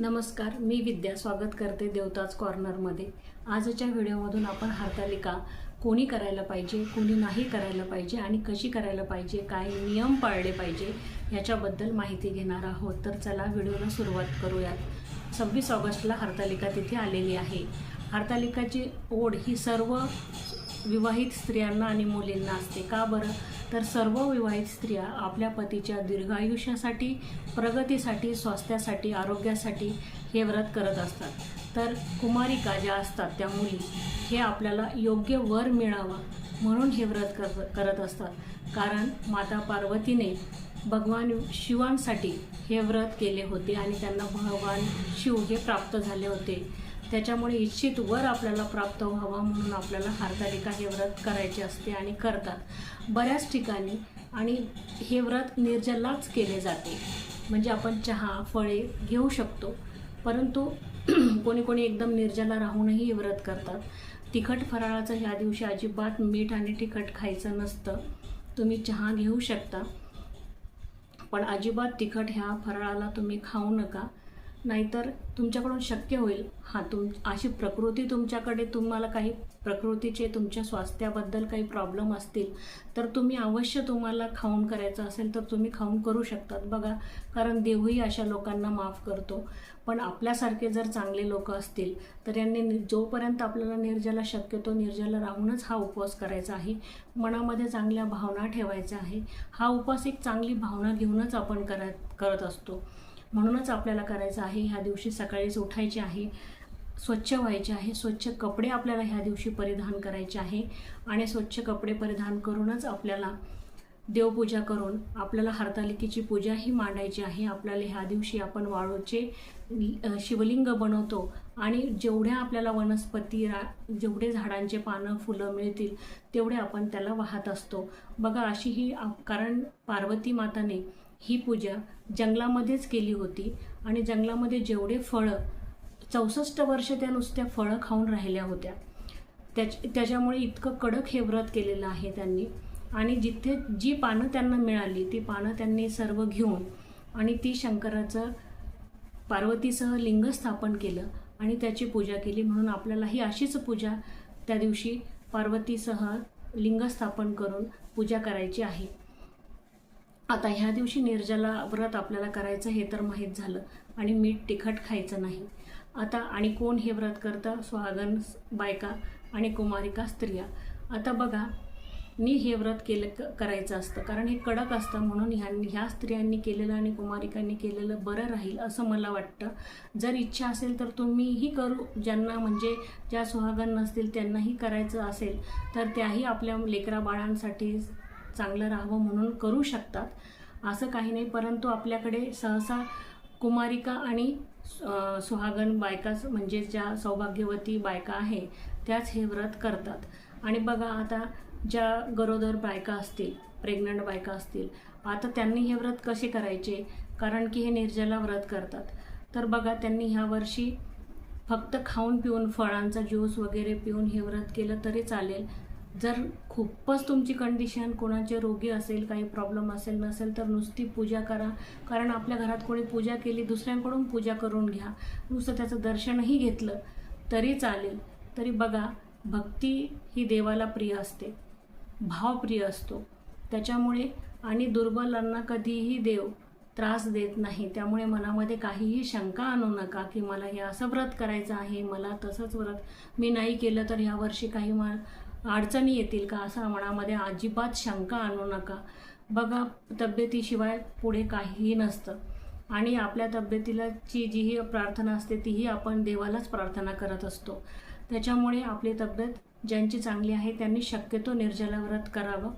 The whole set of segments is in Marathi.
नमस्कार मी विद्या स्वागत करते देवताज कॉर्नरमध्ये आजच्या व्हिडिओमधून आपण हातालिका कोणी करायला पाहिजे कोणी नाही करायला पाहिजे आणि कशी करायला पाहिजे काय नियम पाळले पाहिजे याच्याबद्दल माहिती घेणार आहोत. तर चला व्हिडिओला सुरुवात करूयात. सव्वीस ऑगस्टला हरतालिका तिथे आलेली आहे. हरतालिकाची ओढ ही सर्व विवाहित स्त्रियांना आणि मुलींना असते. का बरं? तर सर्व विवाहित स्त्रिया आपल्या पतीच्या दीर्घायुष्यासाठी प्रगतीसाठी स्वास्थ्यासाठी आरोग्यासाठी हे व्रत करत असतात. तर कुमारिका ज्या असतात त्या मुली हे आपल्याला योग्य वर मिळावा म्हणून हे व्रत कर करत असतात. कारण माता पार्वतीने भगवान शिवांसाठी हे व्रत केले होते आणि त्यांना भगवान शिव हे प्राप्त झाले होते. त्याच्यामुळे इच्छित वर आपल्याला प्राप्त व्हावा म्हणून आपल्याला हरतालिका हे व्रत करायचे असते आणि करतात. बऱ्याच ठिकाणी आणि हे व्रत निर्जलाच केले जाते. म्हणजे आपण चहा फळे घेऊ शकतो. परंतु कोणी कोणी एकदम निर्जला राहूनही हे व्रत करतात. तिखट फराळाचं ह्या दिवशी अजिबात मीठ आणि तिखट खायचं नसतं. तुम्ही चहा घेऊ शकता. पण अजिबात तिखट ह्या फराळाला तुम्ही खाऊ नका. नाहीतर तुमच्याकडून शक्य होईल. हां तुम अशी प्रकृती तुमच्याकडे तुम्हाला काही प्रकृतीचे तुमच्या स्वास्थ्याबद्दल काही प्रॉब्लेम असतील तर तुम्ही अवश्य तुम्हाला खाऊन करायचं असेल तर तुम्ही खाऊन करू शकतात. बघा कारण देवही अशा लोकांना माफ करतो. पण आपल्यासारखे जर चांगले लोक असतील तर यांनी नि- जोपर्यंत आपल्याला निर्जला शक्यतो निर्जला राहूनच हा उपवास करायचा आहे. मनामध्ये चांगल्या भावना ठेवायच्या आहे. हा उपवास एक चांगली भावना घेऊनच आपण करत करत असतो. म्हणूनच आपल्याला करायचं आहे ह्या दिवशी सकाळीच उठायचे आहे स्वच्छ व्हायचे आहे स्वच्छ कपडे आपल्याला ह्या दिवशी परिधान करायचे आहे आणि स्वच्छ कपडे परिधान करूनच आपल्याला देवपूजा करून आपल्याला हरतालिकेची पूजाही मांडायची आहे. आपल्याला ह्या दिवशी आपण वाळूचे शिवलिंग बनवतो आणि जेवढ्या आपल्याला वनस्पती रा जेवढे झाडांचे पानं फुलं मिळतील तेवढे आपण त्याला वाहत असतो. बघा अशी ही कारण पार्वती माताने ही पूजा जंगलामध्येच केली होती. आणि जंगलामध्ये जेवढे फळं चौसष्ट वर्ष त्या नुसत्या फळं खाऊन राहिल्या होत्या. त्याच त्याच्यामुळे इतकं कडक हे व्रत केलेलं आहे त्यांनी. आणि जिथे जी पानं त्यांना मिळाली ती पानं त्यांनी सर्व घेऊन आणि ती शंकराचं पार्वतीसह लिंग स्थापन केलं आणि त्याची पूजा केली. म्हणून आपल्याला ही अशीच पूजा त्या दिवशी पार्वतीसह लिंग स्थापन करून पूजा करायची आहे. आता ह्या दिवशी निर्जला व्रत आपल्याला करायचं हे तर माहीत झालं आणि मीठ तिखट खायचं नाही. आता आणि कोण हे व्रत करतं? सुहागन बायका आणि कुमारिका स्त्रिया. आता बघा मी हे व्रत केलं क- करायचं असतं. कारण हे कडक असतं म्हणून ह्या ह्या स्त्रियांनी केलेलं आणि कुमारिकांनी केलेलं बरं राहील असं मला वाटतं. जर इच्छा असेल तर तुम्हीही करू. ज्यांना म्हणजे ज्या सुहागन नसतील त्यांनाही करायचं असेल तर त्याही आपल्या लेकरा बाळांसाठी चांगलं राहावं म्हणून करू शकतात. असं काही नाही परंतु आपल्याकडे सहसा कुमारिका आणि सुहागन बायकाच म्हणजे ज्या सौभाग्यवती बायका आहे त्याच हे व्रत करतात. आणि बघा आता ज्या गरोदर बायका असतील प्रेग्नंट बायका असतील आता त्यांनी हे व्रत कसे करायचे? कारण की हे निर्जला व्रत करतात. तर बघा त्यांनी ह्या वर्षी फक्त खाऊन पिऊन फळांचा ज्यूस वगैरे पिऊन हे व्रत केलं तरी चालेल. जर खूपच तुमची कंडिशन कोणाचे रोगी असेल काही प्रॉब्लेम असेल नसेल तर नुसती पूजा करा. कारण आपल्या घरात कोणी पूजा केली दुसऱ्यांकडून पूजा करून घ्या. नुसतं त्याचं दर्शनही घेतलं तरी चालेल. तरी बघा भक्ती ही देवाला प्रिय असते. भाव प्रिय असतो. त्याच्यामुळे आणि दुर्बलांना कधीही देव त्रास देत नाही. त्यामुळे मनामध्ये काहीही शंका आणू नका की मला हे असं व्रत करायचं आहे मला तसंच व्रत मी नाही केलं तर ह्या वर्षी काही मा अडचणी येतील का? असा मनामध्ये अजिबात शंका आणू नका. बघा तब्येतीशिवाय पुढे काहीही नसतं. आणि आपल्या तब्येतीलाची जी ही प्रार्थना असते तीही आपण देवालाच प्रार्थना करत असतो. त्याच्यामुळे आपली तब्येत ज्यांची चांगली आहे त्यांनी शक्यतो निर्जला व्रत करावं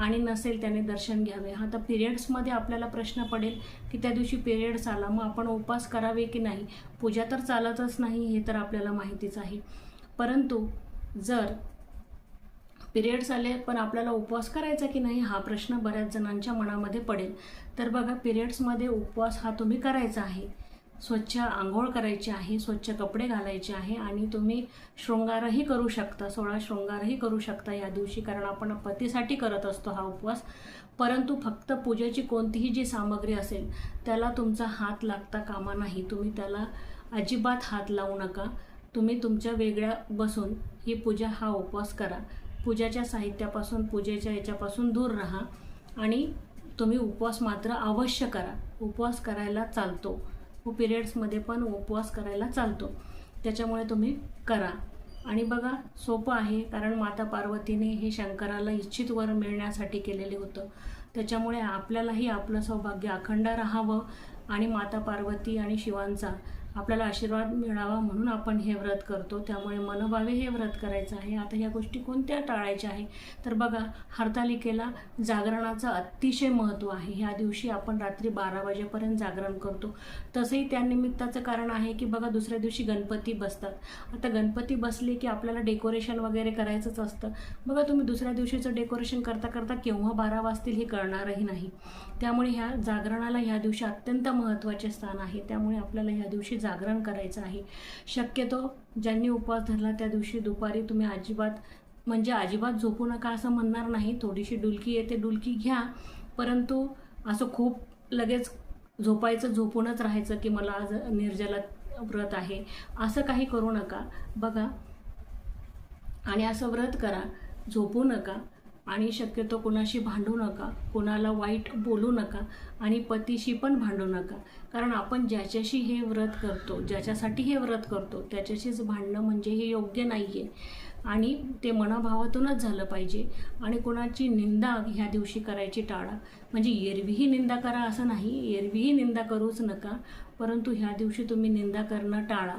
आणि नसेल त्याने दर्शन घ्यावे. आता पिरियड्समध्ये आपल्याला प्रश्न पडेल की त्या दिवशी पिरियड्स आला मग आपण उपवास करावे की नाही? पूजा तर चालतच नाही हे तर आपल्याला माहितीच आहे. परंतु जर पिरियड्स आले पण आपल्याला उपवास करायचा की नाही हा प्रश्न बऱ्याच जणांच्या मनामध्ये पडेल. तर बघा पिरियड्समध्ये उपवास हा तुम्ही करायचा आहे. स्वच्छ आंघोळ करायची आहे स्वच्छ कपडे घालायचे आहे आणि तुम्ही शृंगारही करू शकता सोळा शृंगारही करू शकता. या दिवशी कारण आपण पतीसाठी करत असतो हा उपवास. परंतु फक्त पूजेची कोणतीही जी सामग्री असेल त्याला तुमचा हात लागता कामा नाही. तुम्ही त्याला अजिबात हात लावू नका. तुम्ही तुमच्या वेगळ्या बसून ही पूजा हा उपवास करा. पूजाच्या साहित्यापासून पूजेच्या याच्यापासून दूर राहा आणि तुम्ही उपवास मात्र अवश्य करा. उपवास करायला चालतो. पिरियड्समध्ये पण उपवास करायला चालतो. त्याच्यामुळे तुम्ही करा. आणि बघा सोपं आहे कारण माता पार्वतीने हे शंकराला इच्छित वर मिळण्यासाठी केलेले होतं. त्याच्यामुळे आपल्यालाही आपलं सौभाग्य अखंड राहावं आणि माता पार्वती आणि शिवांचा आपल्याला आशीर्वाद मिळावा म्हणून आपण हे व्रत करतो. त्यामुळे मनोभावे हे व्रत करायचं आहे. आता ह्या गोष्टी कोणत्या टाळायच्या आहे? तर बघा हरतालिकेला जागरणाचं अतिशय महत्त्व आहे. ह्या दिवशी आपण रात्री बारा वाजेपर्यंत जागरण करतो. तसंही त्यानिमित्ताचं कारण आहे की बघा दुसऱ्या दिवशी गणपती बसतात. आता गणपती बसले की आपल्याला डेकोरेशन वगैरे करायचंच असतं. बघा तुम्ही दुसऱ्या दिवशीचं डेकोरेशन करता करता केव्हा बारा वाजतील हे कळणारही नाही. त्यामुळे ह्या जागरणाला ह्या दिवशी अत्यंत महत्त्वाचे स्थान आहे. त्यामुळे आपल्याला ह्या दिवशी जागरण करायचं आहे. शक्यतो ज्यांनी उपवास धरला त्या दिवशी दुपारी तुम्ही अजिबात म्हणजे अजिबात झोपू नका असं म्हणणार नाही. थोडीशी डुलकी येते डुलकी घ्या. परंतु असं खूप लगेच झोपायचं झोपूनच राहायचं की मला आज निर्जला व्रत आहे. असं काही करू नका. बघा. आणि असं व्रत करा. झोपू नका. आणि शक्यतो कोणाशी भांडू नका कोणाला वाईट बोलू नका आणि पतीशी पण भांडू नका. कारण आपण ज्याच्याशी हे व्रत करतो ज्याच्यासाठी हे व्रत करतो त्याच्याशीच भांडणं म्हणजे हे योग्य नाही आहे आणि ते मनाभावातूनच झालं पाहिजे. आणि कोणाची निंदा ह्या दिवशी करायची टाळा. म्हणजे एरवीही निंदा करा असं नाही एरवीही निंदा करूच नका. परंतु ह्या दिवशी तुम्ही निंदा करणं टाळा.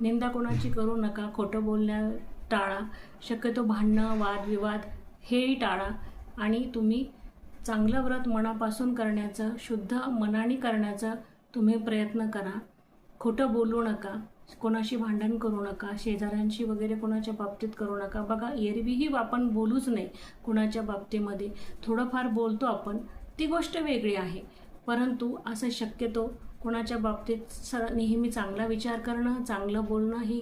निंदा कोणाची करू नका खोटं बोलण्या टाळा. शक्यतो भांडणं वादविवाद हेही टाळा आणि तुम्ही चांगलं व्रत मनापासून करण्याचं शुद्ध मनाने करण्याचा तुम्ही प्रयत्न करा. खोटं बोलू नका कोणाशी भांडण करू नका शेजाऱ्यांशी वगैरे कोणाच्या बाबतीत करू नका. बघा एरवीही आपण बोलूच नाही कोणाच्या बाबतीमध्ये. थोडंफार बोलतो आपण ती गोष्ट वेगळी आहे. परंतु असं शक्यतो कोणाच्या बाबतीत स नेहमी चांगला विचार करणं चांगलं बोलणं ही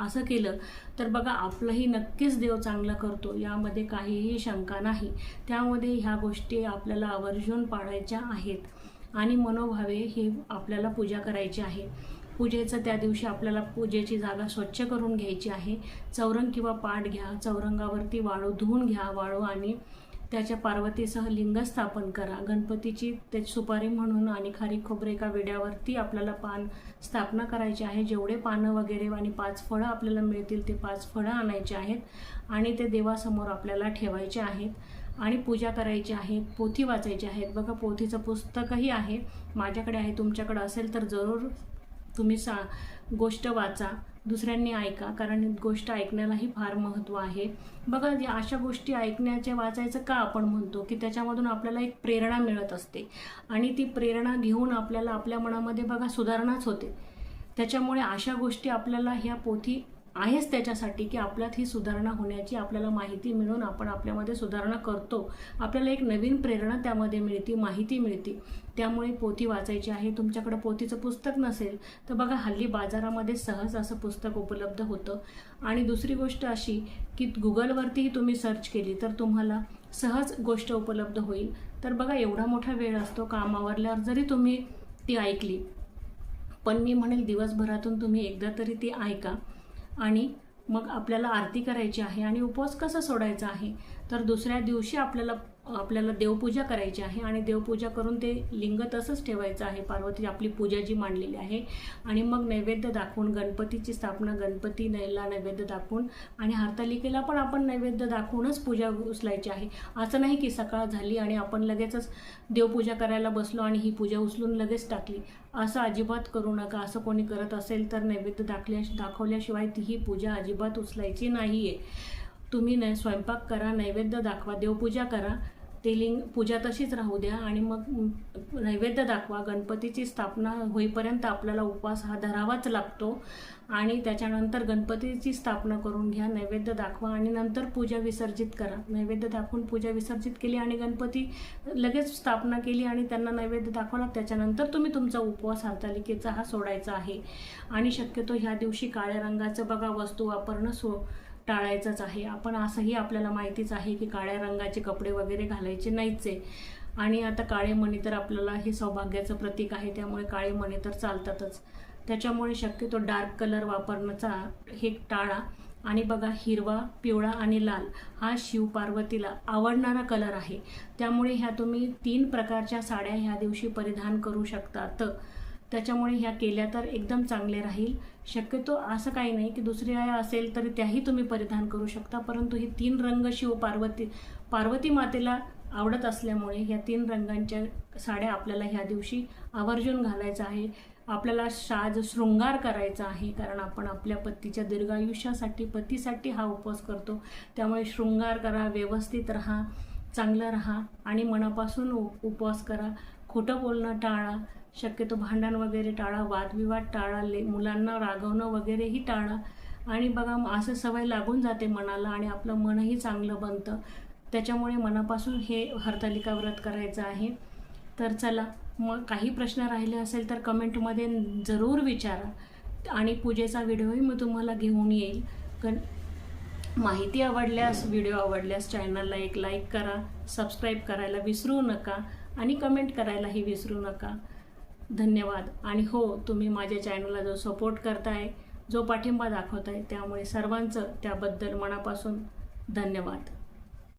असं केलं तर बघा आपलंही नक्कीच देव चांगलं करतो यामध्ये काहीही शंका नाही. त्यामध्ये ह्या गोष्टी आपल्याला आवर्जून पाळायच्या आहेत. आणि मनोभावे हे आपल्याला पूजा करायची आहे. पूजेचं त्या दिवशी आपल्याला पूजेची जागा स्वच्छ करून घ्यायची आहे. चौरंग किंवा पाट घ्या चौरंगावरती वाळू धुवून घ्या वाळू आणि त्याच्या पार्वतीसह लिंग स्थापन करा. गणपतीची ते सुपारी म्हणून आणि खारी खोबरे एका विड्यावरती आपल्याला पान स्थापना करायची आहे. जेवढे पानं वगैरे आणि पाच फळं आपल्याला मिळतील ते पाच फळं आणायचे आहेत आणि ते देवासमोर आपल्याला ठेवायचे आहेत आणि पूजा करायची आहे. पोथी वाचायची आहेत. बघा पोथीचं पुस्तकही आहे. माझ्याकडे आहे तुमच्याकडे असेल तर जरूर तुम्ही सा गोष्ट वाचा. दुसऱ्यांनी ऐका कारण गोष्ट ऐकण्यालाही फार महत्त्व आहे. बघा या अशा गोष्टी ऐकण्याचे वाचायचं का आपण म्हणतो? की त्याच्यामधून आपल्याला एक प्रेरणा मिळत असते. आणि ती प्रेरणा घेऊन आपल्याला आपल्या मनामध्ये बघा सुधारणाच होते. त्याच्यामुळे अशा गोष्टी आपल्याला ह्या पोथी आहेच त्याच्यासाठी की आपल्यात ही सुधारणा होण्याची आपल्याला माहिती मिळून आपण आपल्यामध्ये सुधारणा करतो. आपल्याला एक नवीन प्रेरणा त्यामध्ये मिळते माहिती मिळते. त्यामुळे पोथी वाचायची आहे. तुमच्याकडं पोथीचं पुस्तक नसेल तर बघा हल्ली बाजारामध्ये सहज असं पुस्तक उपलब्ध होतं. आणि दुसरी गोष्ट अशी की गुगलवरतीही तुम्ही सर्च केली तर तुम्हाला सहज गोष्ट उपलब्ध होईल. तर बघा एवढा मोठा वेळ असतो कामावरल्यावर जरी तुम्ही ती ऐकली पण मी म्हणेल दिवसभरातून तुम्ही एकदा तरी ती ऐका. आणि मग आपल्याला आरती करायची आहे आणि उपवास कसा सोडायचा आहे तर दुसऱ्या दिवशी आपल्याला आपल्याला देवपूजा करायची आहे आणि देवपूजा करून ते लिंग तसंच ठेवायचं आहे. पार्वती आपली पूजा जी मांडलेली आहे. आणि मग नैवेद्य दाखवून गणपतीची स्थापना गणपती नैला नैवेद्य दाखवून आणि हरतालिकेला पण आपण नैवेद्य दाखवूनच पूजा उचलायची आहे. असं नाही की सकाळ झाली आणि आपण लगेचच देवपूजा करायला बसलो आणि ही पूजा उचलून लगेच टाकली. असं अजिबात करू नका. असं कोणी करत असेल तर नैवेद्य दाखल्या दाखवल्याशिवाय ती ही पूजा अजिबात उचलायची नाही आहे तुम्ही न स्वयंपाक करा नैवेद्य दाखवा देवपूजा करा. ते लिंग पूजा तशीच राहू द्या आणि मग नैवेद्य दाखवा. गणपतीची स्थापना होईपर्यंत आपल्याला उपवास हा धरावाच लागतो आणि त्याच्यानंतर गणपतीची स्थापना करून घ्या नैवेद्य दाखवा आणि नंतर पूजा विसर्जित करा. नैवेद्य दाखवून पूजा विसर्जित केली आणि गणपती लगेच स्थापना केली आणि त्यांना नैवेद्य दाखवला त्याच्यानंतर तुम्ही तुमचा उपवास हरतालिकेचा हा सोडायचा आहे. आणि शक्यतो ह्या दिवशी काळ्या रंगाचं बघा वस्तू वापरणं सो टाळायचंच आहे. आपण असंही आपल्याला माहितीच आहे की काळ्या रंगाचे कपडे वगैरे घालायचे नाहीच. आहे आणि आता काळे मणी तर आपल्याला हे सौभाग्याचं प्रतीक आहे त्यामुळे काळे मणी तर चालतातच. त्याच्यामुळे शक्यतो डार्क कलर वापरण्याचा हे टाळा. आणि बघा हिरवा पिवळा आणि लाल हा शिव पार्वतीला आवडणारा कलर आहे. त्यामुळे ह्या तुम्ही तीन प्रकारच्या साड्या ह्या दिवशी परिधान करू शकतात. त्याच्यामुळे ह्या केल्या तर एकदम चांगले राहील. शक्यतो असं काही नाही की दुसऱ्या असेल तरी त्याही तुम्ही परिधान करू शकता परंतु हे तीन रंग शिव पार्वती पार्वती मातेला आवडत असल्यामुळे ह्या तीन रंगांच्या साड्या आपल्याला ह्या दिवशी आवर्जून घालायचं आहे. आपल्याला साज शृंगार करायचा आहे कारण आपण आपल्या पतीच्या दीर्घायुष्यासाठी पतीसाठी हा उपवास करतो. त्यामुळे शृंगार करा व्यवस्थित राहा चांगलं राहा आणि मनापासून उपवास करा. खोटं बोलणं टाळा. शक्यतो भांडण वगैरे टाळा वादविवाद टाळा ले मुलांना रागवणं वगैरेही टाळा. आणि बघा मग असं सवय लागून जाते मनाला आणि आपलं मनही चांगलं बनतं. त्याच्यामुळे मनापासून हे हरतालिका व्रत करायचं आहे. तर चला मग काही प्रश्न राहिले असेल तर कमेंटमध्ये जरूर विचारा. आणि पूजेचा व्हिडिओही मी तुम्हाला घेऊन येईल. कारण माहिती आवडल्यास व्हिडिओ आवडल्यास चॅनलला एक लाईक करा सबस्क्राईब करायला विसरू नका आणि कमेंट करायलाही विसरू नका. धन्यवाद. आणि हो तुम्ही माझ्या चॅनलला जो सपोर्ट करताय जो पाठिंबा दाखवताय त्यामुळे सर्वांचं त्याबद्दल मनापासून धन्यवाद.